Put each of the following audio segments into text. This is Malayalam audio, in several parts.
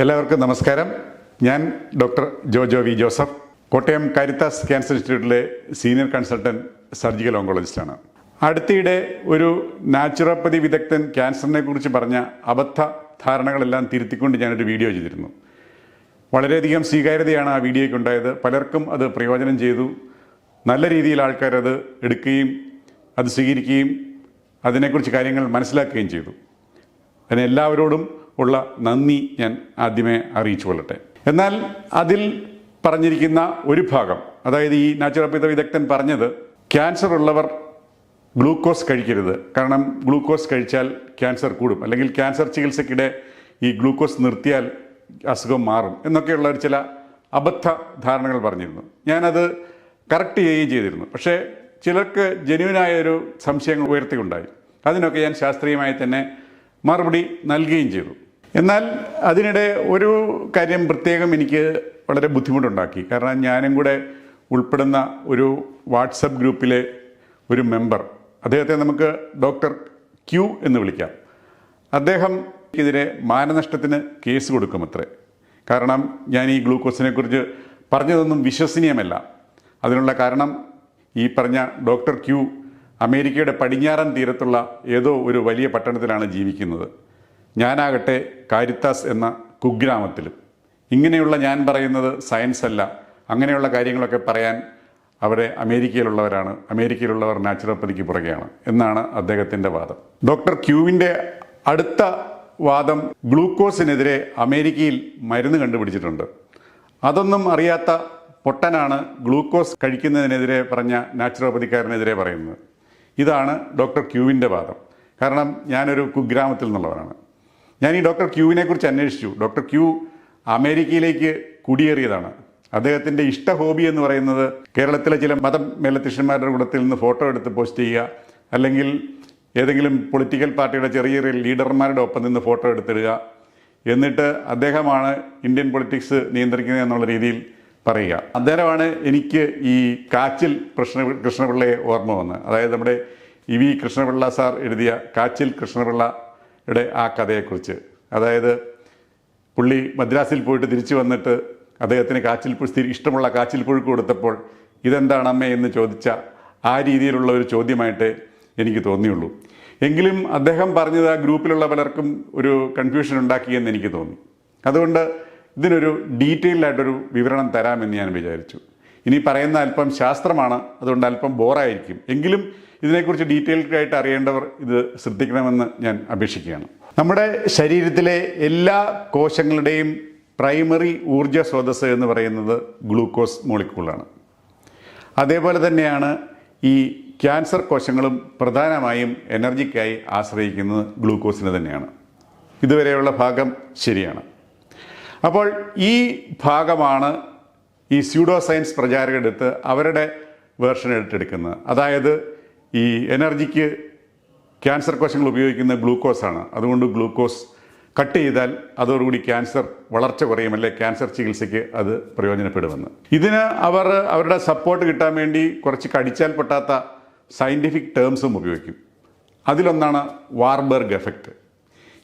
എല്ലാവർക്കും നമസ്കാരം. ഞാൻ doctor Jojo V Joseph Kottayam Caritas cancer ഇൻസ്റ്റിറ്റ്യൂട്ടിലെ സീനിയർ കൺസൾട്ടന്റ് സർജിക്കൽ ഓങ്കോളജിസ്റ്റാണ് അടുത്തിടെ ഒരു നാച്ചുറോപ്പതി വിദഗ്ധൻ ക്യാൻസറിനെ കുറിച്ച് പറഞ്ഞ അബദ്ധ ധാരണകളെല്ലാം തിരുത്തിക്കൊണ്ട് ഞാനൊരു വീഡിയോ ചെയ്തിരുന്നു. വളരെയധികം സ്വീകാര്യതയാണ് ആ വീഡിയോയ്ക്ക് ഉണ്ടായത്. പലർക്കും അത് പ്രയോജനം ചെയ്തു. നല്ല രീതിയിൽ ആൾക്കാരത് എടുക്കുകയും അത് സ്വീകരിക്കുകയും അതിനെക്കുറിച്ച് കാര്യങ്ങൾ മനസ്സിലാക്കുകയും ചെയ്തു. അതിന് എല്ലാവരോടും ഉള്ള നന്ദി ഞാൻ ആദ്യമേ അറിയിച്ചു കൊള്ളട്ടെ. എന്നാൽ അതിൽ പറഞ്ഞിരിക്കുന്ന ഒരു ഭാഗം അതായത് ഈ നാച്ചുറോപ്പതി വിദഗ്ധൻ പറഞ്ഞത് ക്യാൻസർ ഉള്ളവർ ഗ്ലൂക്കോസ് കഴിക്കരുത്. കാരണം ഗ്ലൂക്കോസ് കഴിച്ചാൽ ക്യാൻസർ കൂടും. അല്ലെങ്കിൽ ക്യാൻസർ ചികിത്സയ്ക്കിടെ ഈ ഗ്ലൂക്കോസ് നിർത്തിയാൽ അസുഖം മാറും എന്നൊക്കെയുള്ള ഒരു ചില അബദ്ധ ധാരണകൾ പറഞ്ഞിരുന്നു. ഞാനത് കറക്റ്റ് ചെയ്യുകയും ചെയ്തിരുന്നു. പക്ഷേ ചിലർക്ക് ജെന്യൂനായ ഒരു സംശയങ്ങൾ ഉയർത്തിയുണ്ടായി. അതിനൊക്കെ ഞാൻ ശാസ്ത്രീയമായി തന്നെ മറുപടി നൽകുകയും ചെയ്തു. എന്നാൽ അതിനിടെ ഒരു കാര്യം പ്രത്യേകം എനിക്ക് വളരെ ബുദ്ധിമുട്ടുണ്ടാക്കി. കാരണം ഞാനും കൂടെ ഉൾപ്പെടുന്ന ഒരു വാട്സപ്പ് ഗ്രൂപ്പിലെ ഒരു മെമ്പർ അദ്ദേഹത്തെ നമുക്ക് ഡോക്ടർ ക്യു എന്ന് വിളിക്കാം. അദ്ദേഹം ഇതിനെ മാനനഷ്ടത്തിന് കേസ് കൊടുക്കും അത്രേ കാരണം ഞാൻ ഈ ഗ്ലൂക്കോസിനെക്കുറിച്ച് പറഞ്ഞതൊന്നും വിശ്വസനീയമല്ല. അതിനുള്ള കാരണം ഈ പറഞ്ഞ ഡോക്ടർ ക്യൂ അമേരിക്കയുടെ പടിഞ്ഞാറൻ തീരത്തുള്ള ഏതോ ഒരു വലിയ പട്ടണത്തിലാണ് ജീവിക്കുന്നത്. ഞാനാകട്ടെ കാരിത്താസ് എന്ന കുഗ്രാമത്തിലും. ഇങ്ങനെയുള്ള ഞാൻ പറയുന്നത് സയൻസ് അല്ല. അങ്ങനെയുള്ള കാര്യങ്ങളൊക്കെ പറയാൻ അവരെ അമേരിക്കയിലുള്ളവരാണ്. അമേരിക്കയിലുള്ളവർ നാച്ചുറോപ്പതിക്ക് പുറകെയാണ് എന്നാണ് അദ്ദേഹത്തിന്റെ വാദം. ഡോക്ടർ ക്യൂവിന്റെ അടുത്ത വാദം ഗ്ലൂക്കോസിനെതിരെ അമേരിക്കയിൽ മരുന്ന് കണ്ടുപിടിച്ചിട്ടുണ്ട്. അതൊന്നും അറിയാത്ത പൊട്ടനാണ് ഗ്ലൂക്കോസ് കഴിക്കുന്നതിനെതിരെ പറഞ്ഞ നാച്ചുറോപ്പതിക്കാരനെതിരെ പറയുന്നത്. ഇതാണ് ഡോക്ടർ ക്യൂവിന്റെ വാദം. കാരണം ഞാനൊരു കുഗ്രാമത്തിൽ നിന്നുള്ളവരാണ് ഞാൻ ഈ ഡോക്ടർ ക്യൂവിനെ കുറിച്ച് അന്വേഷിച്ചു. ഡോക്ടർ ക്യൂ അമേരിക്കയിലേക്ക് കുടിയേറിയതാണ്. അദ്ദേഹത്തിന്റെ ഇഷ്ട ഹോബി എന്ന് പറയുന്നത് കേരളത്തിലെ ചില മതം മേലധ്യക്ഷന്മാരുടെ കൂടത്തിൽ നിന്ന് ഫോട്ടോ എടുത്ത് പോസ്റ്റ് ചെയ്യുക അല്ലെങ്കിൽ ഏതെങ്കിലും പൊളിറ്റിക്കൽ പാർട്ടിയുടെ ചെറിയ ചെറിയ ലീഡർമാരുടെ ഒപ്പം നിന്ന് ഫോട്ടോ എടുത്തിടുക എന്നിട്ട് അദ്ദേഹമാണ് ഇന്ത്യൻ പൊളിറ്റിക്സ് നിയന്ത്രിക്കുന്നത് എന്നുള്ള രീതിയിൽ പറയുക. അന്നേരമാണ് എനിക്ക് ഈ കാച്ചിൽ കൃഷ്ണ കൃഷ്ണപിള്ളയെ ഓർമ്മ വന്നത്. അതായത് നമ്മുടെ ഇ വി കൃഷ്ണപിള്ള സാർ എഴുതിയ കാച്ചിൽ കൃഷ്ണപിള്ളയുടെ ആ കഥയെക്കുറിച്ച്. അതായത് പുള്ളി മദ്രാസിൽ പോയിട്ട് തിരിച്ചു വന്നിട്ട് അദ്ദേഹത്തിന് കാച്ചിൽ പുഴുത്തി ഇഷ്ടമുള്ള കാച്ചിൽ പുഴുക്ക് കൊടുത്തപ്പോൾ ഇതെന്താണ് അമ്മ എന്ന് ചോദിച്ച ആ രീതിയിലുള്ള ഒരു ചോദ്യമായിട്ട് എനിക്ക് തോന്നിയുള്ളൂ. എങ്കിലും അദ്ദേഹം പറഞ്ഞത് ആ ഗ്രൂപ്പിലുള്ള പലർക്കും ഒരു കൺഫ്യൂഷൻ ഉണ്ടാക്കിയെന്ന് എനിക്ക് തോന്നി. അതുകൊണ്ട് ഇതിനൊരു ഡീറ്റെയിൽഡ് ആയിട്ടൊരു വിവരണം തരാമെന്ന് ഞാൻ വിചാരിച്ചു. ഇനി പറയുന്ന അല്പം ശാസ്ത്രമാണ് അതുകൊണ്ട് അല്പം ബോറായിരിക്കും എങ്കിലും ഇതിനെക്കുറിച്ച് ഡീറ്റെയിൽഡ് ആയിട്ട് അറിയേണ്ടവർ ഇത് ശ്രദ്ധിക്കണമെന്ന് ഞാൻ അപേക്ഷിക്കുകയാണ്. നമ്മുടെ ശരീരത്തിലെ എല്ലാ കോശങ്ങളുടെയും പ്രൈമറി ഊർജ സ്രോതസ് എന്ന് പറയുന്നത് ഗ്ലൂക്കോസ് മോളിക്കൂളാണ്. അതേപോലെ തന്നെയാണ് ഈ ക്യാൻസർ കോശങ്ങളും പ്രധാനമായും എനർജിക്കായി ആശ്രയിക്കുന്നത് ഗ്ലൂക്കോസിനെ തന്നെയാണ്. ഇതുവരെയുള്ള ഭാഗം ശരിയാണ്. അപ്പോൾ ഈ ഭാഗമാണ് ഈ സ്യൂഡോ സയൻസ് പ്രചാരകരെടുത്ത് അവരുടെ വേർഷൻ എടുത്തെടുക്കുന്നത്. അതായത് ഈ എനർജിക്ക് ക്യാൻസർ കോശങ്ങൾ ഉപയോഗിക്കുന്ന ഗ്ലൂക്കോസാണ് അതുകൊണ്ട് ഗ്ലൂക്കോസ് കട്ട് ചെയ്താൽ അതോടുകൂടി ക്യാൻസർ വളർച്ച കുറയും അല്ലെ ക്യാൻസർ ചികിത്സയ്ക്ക് അത് പ്രയോജനപ്പെടുമെന്ന്. ഇതിന് അവർ അവരുടെ സപ്പോർട്ട് കിട്ടാൻ വേണ്ടി കുറച്ച് കടിച്ചാൽ പൊട്ടാത്ത സയന്റിഫിക് ടേംസും ഉപയോഗിക്കും. അതിലൊന്നാണ് വാർബർഗ് എഫക്റ്റ്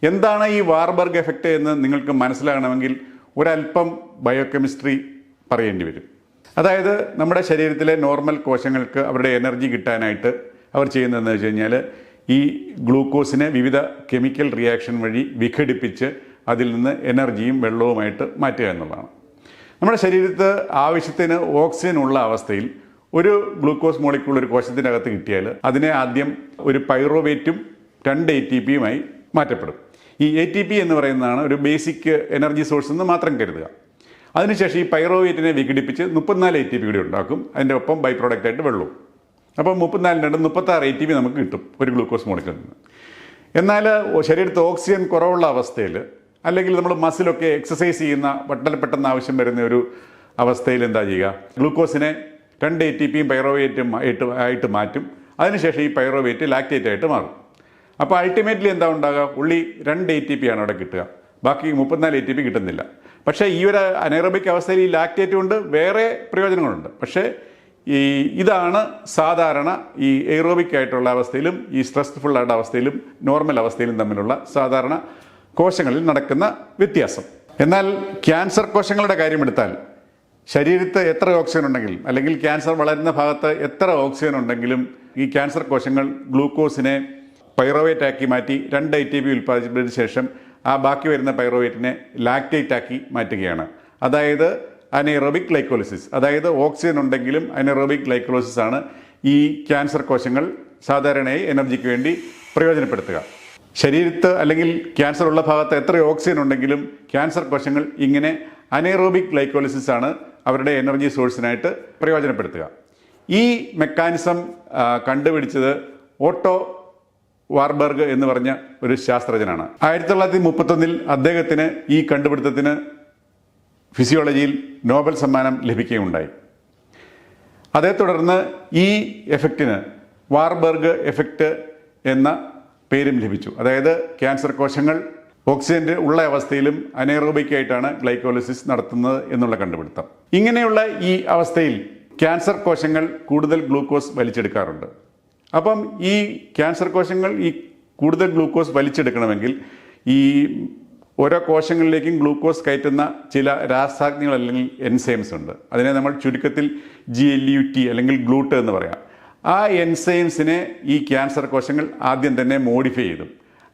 എന്താണ് ഈ വാർബർഗ് എഫക്റ്റ് എന്ന് നിങ്ങൾക്ക് മനസ്സിലാകണമെങ്കിൽ ഒരല്പം ബയോകെമിസ്ട്രി പറയേണ്ടി വരും. അതായത് നമ്മുടെ ശരീരത്തിലെ നോർമൽ കോശങ്ങൾക്ക് അവരുടെ എനർജി കിട്ടാനായിട്ട് അവർ ചെയ്യുന്നതെന്ന് വെച്ച് കഴിഞ്ഞാൽ ഈ ഗ്ലൂക്കോസിനെ വിവിധ കെമിക്കൽ റിയാക്ഷൻ വഴി വിഘടിപ്പിച്ച് അതിൽ നിന്ന് എനർജിയും വെള്ളവുമായിട്ട് മാറ്റുക എന്നുള്ളതാണ്. നമ്മുടെ ശരീരത്ത് ആവശ്യത്തിന് ഓക്സിജൻ ഉള്ള അവസ്ഥയിൽ ഒരു ഗ്ലൂക്കോസ് മോളിക്കൂൾ ഒരു കോശത്തിന്റെ അകത്ത് കിട്ടിയാൽ അതിനെ ആദ്യം ഒരു പൈറോവേറ്റും രണ്ട് എ ടി പിയുമായി മാറ്റപ്പെടും. ഈ എ ടി പി എന്ന് പറയുന്നതാണ് ഒരു ബേസിക് എനർജി സോഴ്സ് എന്ന് മാത്രം കരുതുക. അതിനുശേഷം ഈ പൈറോവേറ്റിനെ വിഘടിപ്പിച്ച് മുപ്പത്തിനാല് എ ടി പി കൂടി ഉണ്ടാക്കും. അതിന്റെ ഒപ്പം ബൈ പ്രോഡക്റ്റ് ആയിട്ട് വെള്ളവും അപ്പോൾ മുപ്പത്തിനാലിന് രണ്ട് മുപ്പത്താറ് എ ടി പി നമുക്ക് കിട്ടും ഒരു ഗ്ലൂക്കോസ് മോളിക്കൂളിൽ നിന്ന് എന്നാൽ ശരീരത്തിൽ ഓക്സിജൻ കുറവുള്ള അവസ്ഥയിൽ അല്ലെങ്കിൽ നമ്മൾ മസിലൊക്കെ എക്സസൈസ് ചെയ്യുന്ന വട്ടൽ പെട്ടെന്ന് ആവശ്യം വരുന്ന ഒരു അവസ്ഥയിൽ എന്താ ചെയ്യുക? ഗ്ലൂക്കോസിനെ രണ്ട് എ ടി പിയും പൈറോവേറ്റും ആയിട്ട് മാറ്റും. അതിനുശേഷം ഈ പൈറോവേറ്റ് ലാക്റ്റേറ്റ് ആയിട്ട് മാറും. അപ്പോൾ അൾട്ടിമേറ്റ്ലി എന്താ ഉണ്ടാകുക ഉള്ളി രണ്ട് എ ടി പി ആണ് അവിടെ കിട്ടുക. ബാക്കി മുപ്പത്തിനാല് എ ടി പി കിട്ടുന്നില്ല. പക്ഷേ ഈ ഒരു അനേറബിക് അവസ്ഥയിൽ ഈ ലാക്റ്റേറ്റ് കൊണ്ട് വേറെ പ്രയോജനങ്ങളുണ്ട്. പക്ഷേ ഈ ഇതാണ് സാധാരണ ഈ എയറോബിക് ആയിട്ടുള്ള അവസ്ഥയിലും ഈ സ്ട്രെസ്ഫുൾ ആയിട്ടുള്ള അവസ്ഥയിലും നോർമൽ അവസ്ഥയിലും തമ്മിലുള്ള സാധാരണ കോശങ്ങളിൽ നടക്കുന്ന വ്യത്യാസം. എന്നാൽ ക്യാൻസർ കോശങ്ങളുടെ കാര്യമെടുത്താൽ ശരീരത്ത് എത്ര ഓക്സിജൻ ഉണ്ടെങ്കിലും അല്ലെങ്കിൽ ക്യാൻസർ വളരുന്ന ഭാഗത്ത് എത്ര ഓക്സിജൻ ഉണ്ടെങ്കിലും ഈ ക്യാൻസർ കോശങ്ങൾ ഗ്ലൂക്കോസിനെ പൈറോവേറ്റ് ആക്കി മാറ്റി രണ്ട് ഐ ടി പി ഉൽപ്പാദിപ്പിച്ചതിന് ശേഷം ആ ബാക്കി വരുന്ന പൈറോവേറ്റിനെ ലാക്റ്റേറ്റ് ആക്കി മാറ്റുകയാണ്. അതായത് അനൈറോബിക് ലൈക്കോളിസിസ് അതായത് ഓക്സിജൻ ഉണ്ടെങ്കിലും അനൈറോബിക് ലൈക്കോളിസിസ് ആണ് ഈ ക്യാൻസർ കോശങ്ങൾ സാധാരണയായി എനർജിക്ക് വേണ്ടി പ്രയോജനപ്പെടുത്തുക. ശരീരത്ത് അല്ലെങ്കിൽ ക്യാൻസർ ഉള്ള ഭാഗത്ത് എത്ര ഓക്സിജൻ ഉണ്ടെങ്കിലും ക്യാൻസർ കോശങ്ങൾ ഇങ്ങനെ അനൈറോബിക് ലൈക്കോളിസിസ് ആണ് അവരുടെ എനർജി സോഴ്സിനായിട്ട് പ്രയോജനപ്പെടുത്തുക. ഈ മെക്കാനിസം കണ്ടുപിടിച്ചത് ഓട്ടോ വാർബർഗ് എന്ന് പറഞ്ഞ ഒരു ശാസ്ത്രജ്ഞനാണ്. ആയിരത്തി തൊള്ളായിരത്തി മുപ്പത്തൊന്നിൽ അദ്ദേഹത്തിന് ഈ കണ്ടുപിടുത്തത്തിന് ഫിസിയോളജിയിൽ നോബൽ സമ്മാനം ലഭിക്കുകയുണ്ടായി. അതേ തുടർന്ന് ഈ എഫക്റ്റിന് വാർബർഗ് എഫക്റ്റ് എന്ന പേരും ലഭിച്ചു. അതായത് ക്യാൻസർ കോശങ്ങൾ ഓക്സിജന്റെ ഉള്ള അവസ്ഥയിലും അനേറോബിക് ആയിട്ടാണ് ഗ്ലൈക്കോളിസിസ് നടത്തുന്നത് എന്നുള്ള കണ്ടുപിടുത്തം. ഇങ്ങനെയുള്ള ഈ അവസ്ഥയിൽ ക്യാൻസർ കോശങ്ങൾ കൂടുതൽ ഗ്ലൂക്കോസ് വലിച്ചെടുക്കാറുണ്ട്. അപ്പം ഈ ക്യാൻസർ കോശങ്ങൾ ഈ കൂടുതൽ ഗ്ലൂക്കോസ് വലിച്ചെടുക്കണമെങ്കിൽ ഈ ഓരോ കോശങ്ങളിലേക്കും ഗ്ലൂക്കോസ് കയറ്റുന്ന ചില രാസാഗ്നികൾ അല്ലെങ്കിൽ എൻസൈംസ് ഉണ്ട്. അതിനെ നമ്മൾ ചുരുക്കത്തിൽ ജി എൽ യു ടി അല്ലെങ്കിൽ ഗ്ലൂട്ട് എന്ന് പറയാം. ആ എൻസൈംസിനെ ഈ ക്യാൻസർ കോശങ്ങൾ ആദ്യം തന്നെ മോഡിഫൈ ചെയ്തു.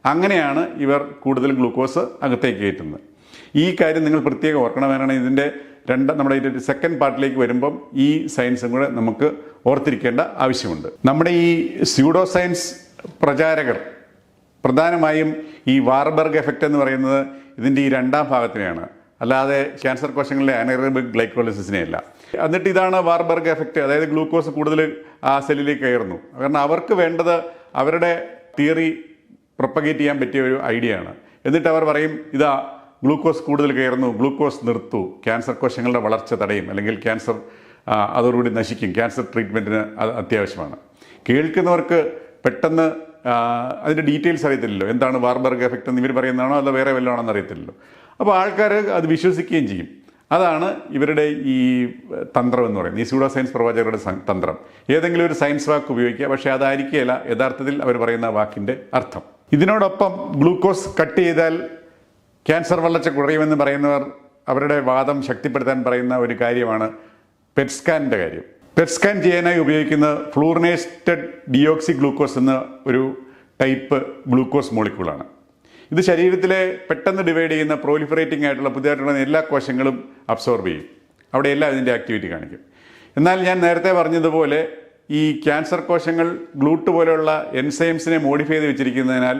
അങ്ങനെയാണ് ഇവർ കൂടുതൽ ഗ്ലൂക്കോസ് അകത്തേക്ക് കയറ്റുന്നത്. ഈ കാര്യം നിങ്ങൾ പ്രത്യേകം ഓർക്കണം. ഇതിന്റെ രണ്ട് നമ്മുടെ സെക്കൻഡ് പാർട്ടിലേക്ക് വരുമ്പം ഈ സയൻസും കൂടെ നമുക്ക് ഓർത്തിരിക്കേണ്ട ആവശ്യമുണ്ട്. നമ്മുടെ ഈ സ്യൂഡോ സയൻസ് പ്രചാരകർ പ്രധാനമായും ഈ വാർബർഗ് എഫക്റ്റ് എന്ന് പറയുന്നത് ഇതിന്റെ ഈ രണ്ടാം ഭാഗത്തിനെയാണ്. അല്ലാതെ ക്യാൻസർ കോശങ്ങളിലെ അനറബിക് ഗ്ലൈക്കോളിസിസിനെയല്ല എന്നിട്ട് ഇതാണ് വാർബർഗ് എഫക്റ്റ് അതായത് ഗ്ലൂക്കോസ് കൂടുതൽ ആ സെല്ലിലേക്ക് കയറുന്നു. കാരണം അവർക്ക് വേണ്ടത് അവരുടെ തിയറി പ്രൊപ്പഗേറ്റ് ചെയ്യാൻ പറ്റിയ ഒരു ഐഡിയ ആണ്. എന്നിട്ട് അവർ പറയും ഇതാ ഗ്ലൂക്കോസ് കൂടുതൽ കയറുന്നു ഗ്ലൂക്കോസ് നിർത്തു ക്യാൻസർ കോശങ്ങളുടെ വളർച്ച തടയും അല്ലെങ്കിൽ ക്യാൻസർ അതോടുകൂടി നശിക്കും. ക്യാൻസർ ട്രീറ്റ്മെന്റിന് അത് അത്യാവശ്യമാണ്. കേൾക്കുന്നവർക്ക് പെട്ടെന്ന് അതിന്റെ ഡീറ്റെയിൽസ് അറിയത്തില്ലല്ലോ. എന്താണ് വാർബർഗ് എഫക്റ്റ് എന്ന് ഇവർ പറയുന്നതാണോ അല്ല വേറെ വല്ലതാണോ ആണെന്ന് അറിയത്തില്ലല്ലോ. അപ്പോൾ ആൾക്കാർ അത് വിശ്വസിക്കുകയും ചെയ്യും. അതാണ് ഇവരുടെ ഈ തന്ത്രം എന്ന് പറയുന്നത്. ഈ സ്യൂഡോ സയൻസ് പ്രവാചകരുടെ തന്ത്രം. ഏതെങ്കിലും ഒരു സയൻസ് വാക്ക് ഉപയോഗിക്കുക. പക്ഷേ അതായിരിക്കുകയില്ല യഥാർത്ഥത്തിൽ അവർ പറയുന്ന വാക്കിന്റെ അർത്ഥം. ഇതിനോടൊപ്പം ഗ്ലൂക്കോസ് കട്ട് ചെയ്താൽ ക്യാൻസർ വളർച്ച കുറയുമെന്ന് പറയുന്നവർ അവരുടെ വാദം ശക്തിപ്പെടുത്താൻ പറയുന്ന ഒരു കാര്യമാണ് പെറ്റ് സ്കാനിന്റെ കാര്യം പെറ്റ് സ്കാൻ ചെയ്യാനായി ഉപയോഗിക്കുന്ന ഫ്ലൂറിനേസ്റ്റഡ് ഡിയോക്സി ഗ്ലൂക്കോസ് എന്ന ഒരു ടൈപ്പ് ഗ്ലൂക്കോസ് മോളിക്യൂളാണ് ഇത് ശരീരത്തിലെ പെട്ടെന്ന് ഡിവൈഡ് ചെയ്യുന്ന പ്രോലിഫറേറ്റിംഗ് ആയിട്ടുള്ള പുതിയതായിട്ടുള്ള എല്ലാ കോശങ്ങളും അബ്സോർബ് ചെയ്യും. അവിടെ എല്ലാം അതിന്റെ ആക്ടിവിറ്റി കാണിക്കും. എന്നാൽ ഞാൻ നേരത്തെ പറഞ്ഞതുപോലെ ഈ ക്യാൻസർ കോശങ്ങൾ ഗ്ലൂട്ട് പോലെയുള്ള എൻസൈംസിനെ മോഡിഫൈ ചെയ്ത് വെച്ചിരിക്കുന്നതിനാൽ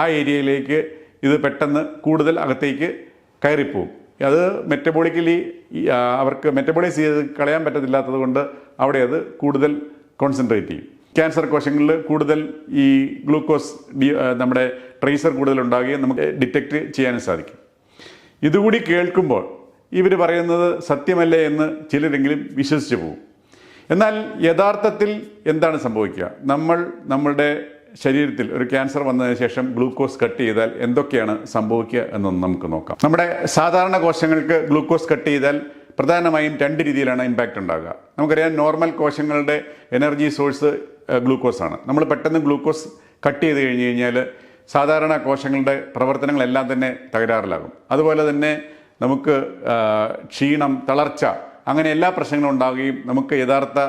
ആ ഏരിയയിലേക്ക് ഇത് പെട്ടെന്ന് കൂടുതൽ അകത്തേക്ക് കയറിപ്പോവും. അത് മെറ്റബോളിക്കലി അവർക്ക് മെറ്റബോളൈസ് ചെയ്ത് കളയാൻ പറ്റത്തില്ലാത്തത് കൊണ്ട് അവിടെ അത് കൂടുതൽ കോൺസെൻട്രേറ്റ് ചെയ്യും. ക്യാൻസർ കോശങ്ങളിൽ കൂടുതൽ ഈ ഗ്ലൂക്കോസ് ഡി നമ്മുടെ ട്രേസർ കൂടുതൽ ഉണ്ടാകുകയും നമുക്ക് ഡിറ്റക്റ്റ് ചെയ്യാനും സാധിക്കും. ഇതുകൂടി കേൾക്കുമ്പോൾ ഇവർ പറയുന്നത് സത്യമല്ലേ എന്ന് ചിലരെങ്കിലും വിശ്വസിച്ചു പോകും. എന്നാൽ യഥാർത്ഥത്തിൽ എന്താണ് സംഭവിക്കുക? നമ്മൾ നമ്മളുടെ ശരീരത്തിൽ ഒരു ക്യാൻസർ വന്നതിന് ശേഷം ഗ്ലൂക്കോസ് കട്ട് ചെയ്താൽ എന്തൊക്കെയാണ് സംഭവിക്കുക എന്നൊന്ന് നമുക്ക് നോക്കാം. നമ്മുടെ സാധാരണ കോശങ്ങൾക്ക് ഗ്ലൂക്കോസ് കട്ട് ചെയ്താൽ പ്രധാനമായും രണ്ട് രീതിയിലാണ് ഇമ്പാക്റ്റ് ഉണ്ടാകുക. നമുക്കറിയാം നോർമൽ കോശങ്ങളുടെ എനർജി സോഴ്സ് ഗ്ലൂക്കോസ് ആണ്. നമ്മൾ പെട്ടെന്ന് ഗ്ലൂക്കോസ് കട്ട് ചെയ്ത് കഴിഞ്ഞ് കഴിഞ്ഞാൽ സാധാരണ കോശങ്ങളുടെ പ്രവർത്തനങ്ങളെല്ലാം തന്നെ തകരാറിലാകും. അതുപോലെ തന്നെ നമുക്ക് ക്ഷീണം തളർച്ച അങ്ങനെ എല്ലാ പ്രശ്നങ്ങളും ഉണ്ടാകുകയും നമുക്ക് യഥാർത്ഥ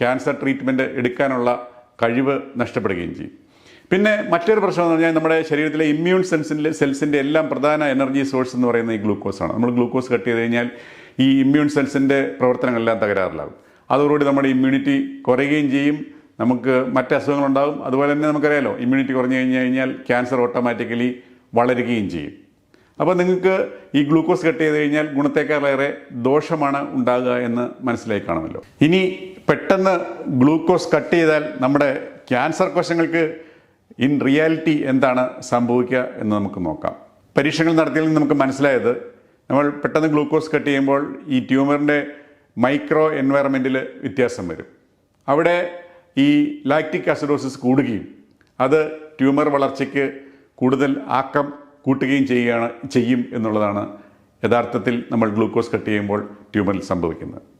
ക്യാൻസർ ട്രീറ്റ്മെന്റ് എടുക്കാനുള്ള കഴിവ് നഷ്ടപ്പെടുകയും ചെയ്യും. പിന്നെ മറ്റൊരു പ്രശ്നം എന്ന് പറഞ്ഞാൽ നമ്മുടെ ശരീരത്തിലെ ഇമ്മ്യൂൺ സെൻസിന്റെ സെൽസിന്റെ എല്ലാം പ്രധാന എനർജി സോഴ്സ് എന്ന് പറയുന്നത് ഈ ഗ്ലൂക്കോസ് ആണ്. നമ്മൾ ഗ്ലൂക്കോസ് കട്ട് ചെയ്ത് കഴിഞ്ഞാൽ ഈ ഇമ്മ്യൂൺ സെൽസിന്റെ പ്രവർത്തനങ്ങളെല്ലാം തകരാറിലാകും. അതോടുകൂടി നമ്മുടെ ഇമ്മ്യൂണിറ്റി കുറയുകയും ചെയ്യും. നമുക്ക് മറ്റ് അസുഖങ്ങളുണ്ടാകും. അതുപോലെ തന്നെ നമുക്കറിയാലോ ഇമ്മ്യൂണിറ്റി കുറഞ്ഞു കഴിഞ്ഞു കഴിഞ്ഞാൽ ക്യാൻസർ ഓട്ടോമാറ്റിക്കലി വളരുകയും ചെയ്യും. അപ്പോൾ നിങ്ങൾക്ക് ഈ ഗ്ലൂക്കോസ് കട്ട് ചെയ്ത് കഴിഞ്ഞാൽ ഗുണത്തേക്കാളേറെ ദോഷമാണ് ഉണ്ടാകുക എന്ന് മനസ്സിലായി കാണുമല്ലോ. ഇനി പെട്ടെന്ന് ഗ്ലൂക്കോസ് കട്ട് ചെയ്താൽ നമ്മുടെ ക്യാൻസർ കോശങ്ങൾക്ക് ഇൻ റിയാലിറ്റി എന്താണ് സംഭവിക്കുക എന്ന് നമുക്ക് നോക്കാം. പരീക്ഷണങ്ങൾ നടത്തിയതിൽ നിന്ന് നമുക്ക് മനസ്സിലായത് നമ്മൾ പെട്ടെന്ന് ഗ്ലൂക്കോസ് കട്ട് ചെയ്യുമ്പോൾ ഈ ട്യൂമറിന്റെ മൈക്രോ എൻവയറമെന്റിൽ വ്യത്യാസം വരും. അവിടെ ഈ ലാക്റ്റിക് അസിഡോസിസ് കൂടുകയും അത് ട്യൂമർ വളർച്ചയ്ക്ക് കൂടുതൽ ആക്കം കൂട്ടുകയും ചെയ്യുകയാണ് ചെയ്യും എന്നുള്ളതാണ് യഥാർത്ഥത്തിൽ നമ്മൾ ഗ്ലൂക്കോസ് കട്ട് ചെയ്യുമ്പോൾ ട്യൂമറിൽ സംഭവിക്കുന്നത്.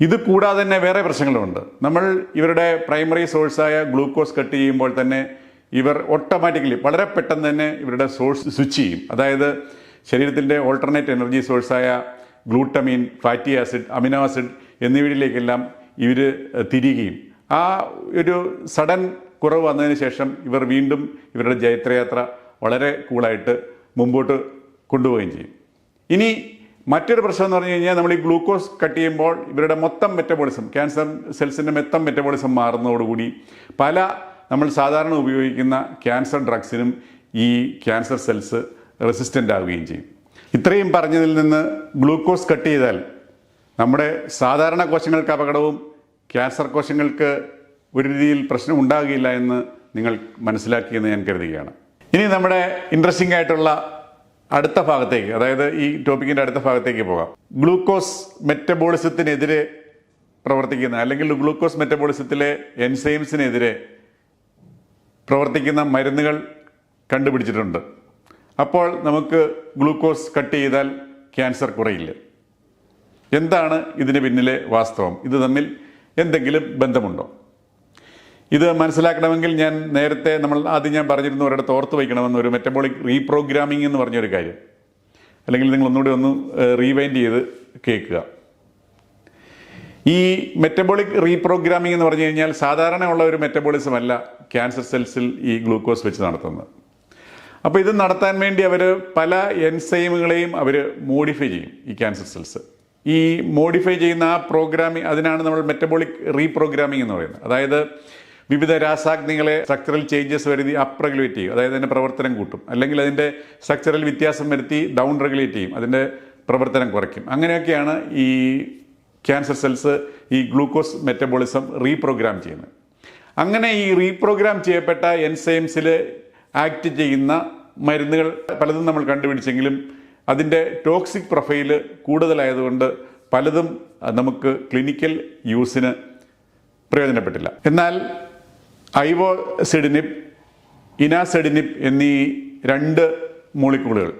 ഇത് കൂടാതെ തന്നെ വേറെ പ്രശ്നങ്ങളുമുണ്ട്. നമ്മൾ ഇവരുടെ പ്രൈമറി സോഴ്സായ ഗ്ലൂക്കോസ് കട്ട് ചെയ്യുമ്പോൾ തന്നെ ഇവർ ഓട്ടോമാറ്റിക്കലി വളരെ പെട്ടെന്ന് തന്നെ ഇവരുടെ സോഴ്സ് സ്വിച്ച് ചെയ്യും. അതായത് ശരീരത്തിന്റെ alternate energy സോഴ്സായ glutamine fatty acid amino acid എന്നിവയിലേക്കെല്ലാം ഇവർ തിരികെയും ആ ഒരു സഡൻ കുറവ് വന്നതിന് ശേഷം ഇവർ വീണ്ടും ഇവരുടെ ജൈത്രയാത്ര വളരെ കൂളായിട്ട് മുമ്പോട്ട് കൊണ്ടുപോവുകയും ചെയ്യും. ഇനി മറ്റൊരു പ്രശ്നം എന്ന് പറഞ്ഞു കഴിഞ്ഞാൽ നമ്മൾ ഈ ഗ്ലൂക്കോസ് കട്ട് ചെയ്യുമ്പോൾ ഇവരുടെ മൊത്തം മെറ്റബോളിസം ക്യാൻസർ സെൽസിന്റെ മൊത്തം മെറ്റബോളിസം മാറുന്നതോടുകൂടി പല നമ്മൾ സാധാരണ ഉപയോഗിക്കുന്ന ക്യാൻസർ ഡ്രഗ്സിനും ഈ ക്യാൻസർ സെൽസ് റെസിസ്റ്റന്റ് ആവുകയും ചെയ്യും. ഇത്രയും പറഞ്ഞതിൽ നിന്ന് ഗ്ലൂക്കോസ് കട്ട് ചെയ്താൽ നമ്മുടെ സാധാരണ കോശങ്ങൾക്ക് അപകടവും ക്യാൻസർ കോശങ്ങൾക്ക് ഒരു രീതിയിൽ പ്രശ്നം ഉണ്ടാകുകയില്ല എന്ന് നിങ്ങൾ മനസ്സിലാക്കിയെന്ന് ഞാൻ കരുതുകയാണ്. ഇനി നമ്മുടെ ഇൻട്രസ്റ്റിംഗ് ആയിട്ടുള്ള അടുത്ത ഭാഗത്തേക്ക് അതായത് ഈ ടോപ്പിക്കിന്റെ അടുത്ത ഭാഗത്തേക്ക് പോകാം. ഗ്ലൂക്കോസ് മെറ്റബോളിസത്തിനെതിരെ പ്രവർത്തിക്കുന്ന അല്ലെങ്കിൽ ഗ്ലൂക്കോസ് മെറ്റബോളിസത്തിലെ എൻസൈംസിനെതിരെ പ്രവർത്തിക്കുന്ന മരുന്നുകൾ കണ്ടുപിടിച്ചിട്ടുണ്ട്. അപ്പോൾ നമുക്ക് ഗ്ലൂക്കോസ് കട്ട് ചെയ്താൽ ക്യാൻസർ കുറയില്ല. എന്താണ് ഇതിന് പിന്നിലെ വാസ്തവം? ഇത് തമ്മിൽ എന്തെങ്കിലും ബന്ധമുണ്ടോ? ഇത് മനസ്സിലാക്കണമെങ്കിൽ ഞാൻ നേരത്തെ നമ്മൾ ആദ്യം ഞാൻ പറഞ്ഞിരുന്ന ഒരിടത്ത് ഓർത്ത് വയ്ക്കണമെന്ന് ഒരു മെറ്റബോളിക് റീപ്രോഗ്രാമിംഗ് എന്ന് പറഞ്ഞൊരു കാര്യം. അല്ലെങ്കിൽ നിങ്ങൾ ഒന്നുകൂടി ഒന്ന് റീവൈൻഡ് ചെയ്ത് കേൾക്കുക. ഈ മെറ്റബോളിക് റീപ്രോഗ്രാമിംഗ് എന്ന് പറഞ്ഞു കഴിഞ്ഞാൽ സാധാരണ ഉള്ള ഒരു മെറ്റബോളിസം അല്ല ക്യാൻസർ സെൽസിൽ ഈ ഗ്ലൂക്കോസ് വെച്ച് നടത്തുന്നത്. അപ്പോൾ ഇത് നടത്താൻ വേണ്ടി അവർ പല എൻസൈമുകളെയും അവർ മോഡിഫൈ ചെയ്യും ഈ ക്യാൻസർ സെൽസ് ഈ മോഡിഫൈ ചെയ്യുന്ന ആ പ്രോഗ്രാമിംഗ് അതിനാണ് നമ്മൾ മെറ്റബോളിക് റീപ്രോഗ്രാമിംഗ് എന്ന് പറയുന്നത്. അതായത് വിവിധ രാസാഗ്നികളെ സ്ട്രക്ചറൽ ചേഞ്ചസ് വരുത്തി അപ്പ് റെഗുലേറ്റ് ചെയ്യും. അതായത് അതിന്റെ പ്രവർത്തനം കൂട്ടും. അല്ലെങ്കിൽ അതിന്റെ സ്ട്രക്ചറൽ വ്യത്യാസം വരുത്തി ഡൗൺ റെഗുലേറ്റ് ചെയ്യും. അതിന്റെ പ്രവർത്തനം കുറയ്ക്കും. അങ്ങനെയൊക്കെയാണ് ഈ ക്യാൻസർ സെൽസ് ഈ ഗ്ലൂക്കോസ് മെറ്റബോളിസം റീപ്രോഗ്രാം ചെയ്യുന്നത്. അങ്ങനെ ഈ റീപ്രോഗ്രാം ചെയ്യപ്പെട്ട എൻസൈംസിൽ ആക്ട് ചെയ്യുന്ന മരുന്നുകൾ പലതും നമ്മൾ കണ്ടുപിടിച്ചെങ്കിലും അതിന്റെ ടോക്സിക് പ്രൊഫൈൽ കൂടുതലായതുകൊണ്ട് പലതും നമുക്ക് ക്ലിനിക്കൽ യൂസിന് പ്രയോജനപ്പെട്ടില്ല. എന്നാൽ ഐവോസെഡിനിപ്പ് ഇനാസെഡിനിപ്പ് എന്നീ രണ്ട് മോളിക്യൂളുകൾ.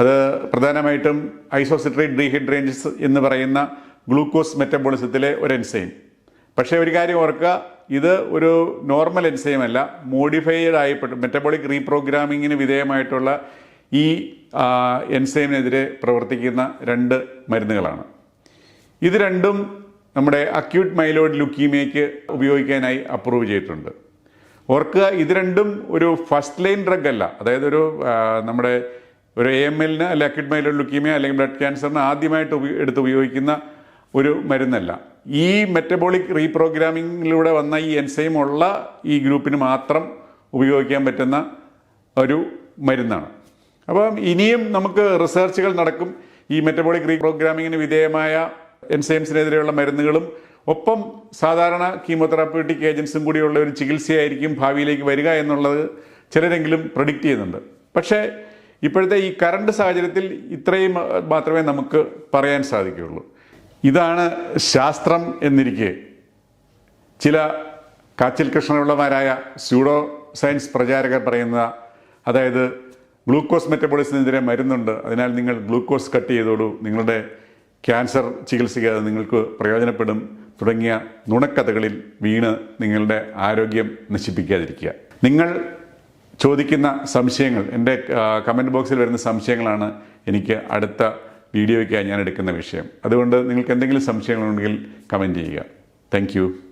അത് പ്രധാനമായിട്ടും ഐസോസിട്രേറ്റ് ഡീഹൈഡ്രേഞ്ചസ് എന്ന് പറയുന്ന ഗ്ലൂക്കോസ് മെറ്റബോളിസത്തിലെ ഒരു എൻസൈം. പക്ഷേ ഒരു കാര്യം ഓർക്കുക ഇത് ഒരു നോർമൽ എൻസൈം അല്ല മോഡിഫൈഡ് ആയിപ്പെട്ട് മെറ്റബോളിക് റീപ്രോഗ്രാമിങ്ങിന് വിധേയമായിട്ടുള്ള ഈ എൻസൈമിനെതിരെ പ്രവർത്തിക്കുന്ന രണ്ട് മരുന്നുകളാണ്. ഇത് രണ്ടും നമ്മുടെ അക്യൂട്ട് മൈലോയിഡ് ലുക്കീമിയയ്ക്ക് ഉപയോഗിക്കാനായി അപ്രൂവ് ചെയ്തിട്ടുണ്ട്. ഓർക്കുക ഇത് രണ്ടും ഒരു ഫസ്റ്റ് ലൈൻ ഡ്രഗ് അല്ല. അതായത് ഒരു നമ്മുടെ ഒരു എ എം എല്ലിന് അല്ലെങ്കിൽ അക്യൂട്ട് മൈലോയിഡ് ലുക്കീമിയ അല്ലെങ്കിൽ ബ്ലഡ് ക്യാൻസറിന് ആദ്യമായിട്ട് എടുത്ത് ഉപയോഗിക്കുന്ന ഒരു മരുന്നല്ല. ഈ മെറ്റബോളിക് റീപ്രോഗ്രാമിങ്ങിലൂടെ വന്ന ഈ എൻസൈം ഉള്ള ഈ ഗ്രൂപ്പിന് മാത്രം ഉപയോഗിക്കാൻ പറ്റുന്ന ഒരു മരുന്നാണ്. അപ്പം ഇനിയും നമുക്ക് റിസർച്ചുകൾ നടക്കും. ഈ മെറ്റബോളിക് റീപ്രോഗ്രാമിങ്ങിന് വിധേയമായ എൻസൈംസിനെതിരെയുള്ള മരുന്നുകളും ഒപ്പം സാധാരണ കീമോതെറാപ്യൂട്ടിക് ഏജൻസും കൂടിയുള്ള ഒരു ചികിത്സയായിരിക്കും ഭാവിയിലേക്ക് വരിക എന്നുള്ളത് ചിലരെങ്കിലും പ്രഡിക്റ്റ് ചെയ്യുന്നുണ്ട്. പക്ഷേ ഇപ്പോഴത്തെ ഈ കറണ്ട് സാഹചര്യത്തിൽ ഇത്രയും മാത്രമേ നമുക്ക് പറയാൻ സാധിക്കുകയുള്ളൂ. ഇതാണ് ശാസ്ത്രം എന്നിരിക്കെ. ചില കാച്ചിൽ കൃഷ്ണപിള്ളമാരായ സ്യൂഡോ സയൻസ് പ്രചാരകർ പറയുന്ന അതായത് ഗ്ലൂക്കോസ് മെറ്റബോളിസിനെതിരെ മരുന്നുണ്ട് അതിനാൽ നിങ്ങൾ ഗ്ലൂക്കോസ് കട്ട് ചെയ്തോളൂ നിങ്ങളുടെ ക്യാൻസർ ചികിത്സയ്ക്ക് അത് നിങ്ങൾക്ക് പ്രയോജനപ്പെടും. തുടങ്ങിയ നുണക്കഥകളിൽ വീണ് നിങ്ങളുടെ ആരോഗ്യം നശിപ്പിക്കാതിരിക്കുക. നിങ്ങൾ ചോദിക്കുന്ന സംശയങ്ങൾ എന്റെ കമന്റ് ബോക്സിൽ വരുന്ന സംശയങ്ങളാണ് എനിക്ക് അടുത്ത വീഡിയോയ്ക്കായി ഞാൻ എടുക്കുന്ന വിഷയം. അതുകൊണ്ട് നിങ്ങൾക്ക് എന്തെങ്കിലും സംശയങ്ങളുണ്ടെങ്കിൽ കമന്റ് ചെയ്യുക. താങ്ക്